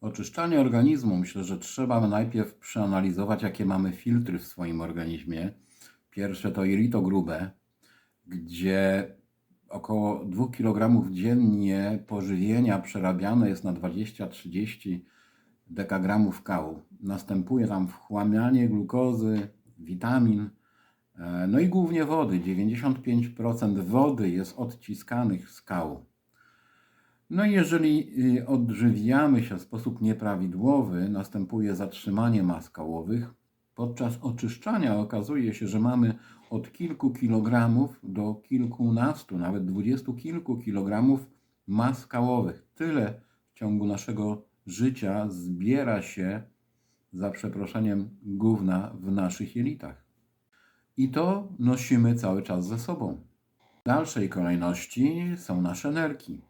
Oczyszczanie organizmu myślę, że trzeba najpierw przeanalizować, jakie mamy filtry w swoim organizmie. Pierwsze to jelito grube, gdzie około 2 kg dziennie pożywienia przerabiane jest na 20-30 dekagramów kału. Następuje tam wchłanianie glukozy, witamin, e, no i głównie wody. 95% wody jest odciskanych z kału. No i jeżeli y, odżywiamy się w sposób nieprawidłowy, następuje zatrzymanie mas kałowych. Podczas oczyszczania okazuje się, że mamy od kilku kilogramów do kilkunastu, nawet dwudziestu kilku kilogramów mas kałowych. Tyle w ciągu naszego życia zbiera się, za przeproszeniem, gówna w naszych jelitach. I to nosimy cały czas ze sobą. W dalszej kolejności są nasze nerki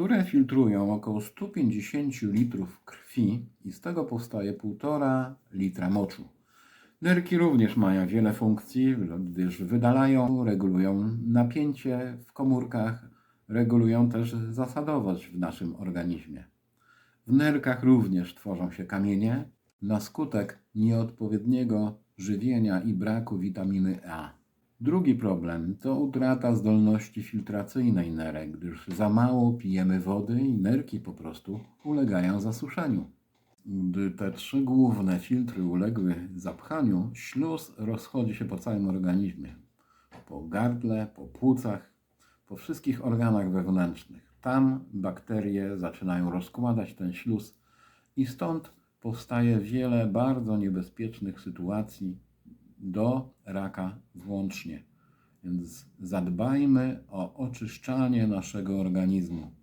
które filtrują około 150 litrów krwi i z tego powstaje 1,5 litra moczu. Nerki również mają wiele funkcji, gdyż wydalają, regulują napięcie w komórkach, regulują też zasadowość w naszym organizmie. W nerkach również tworzą się kamienie na skutek nieodpowiedniego żywienia i braku witaminy A. Drugi problem to utrata zdolności filtracyjnej nerek, gdyż za mało pijemy wody i nerki po prostu ulegają zasuszeniu. Gdy te trzy główne filtry uległy zapchaniu, śluz rozchodzi się po całym organizmie. Po gardle, po płucach, po wszystkich organach wewnętrznych. Tam bakterie zaczynają rozkładać ten śluz i stąd powstaje wiele bardzo niebezpiecznych sytuacji, do raka włącznie. Więc zadbajmy o oczyszczanie naszego organizmu.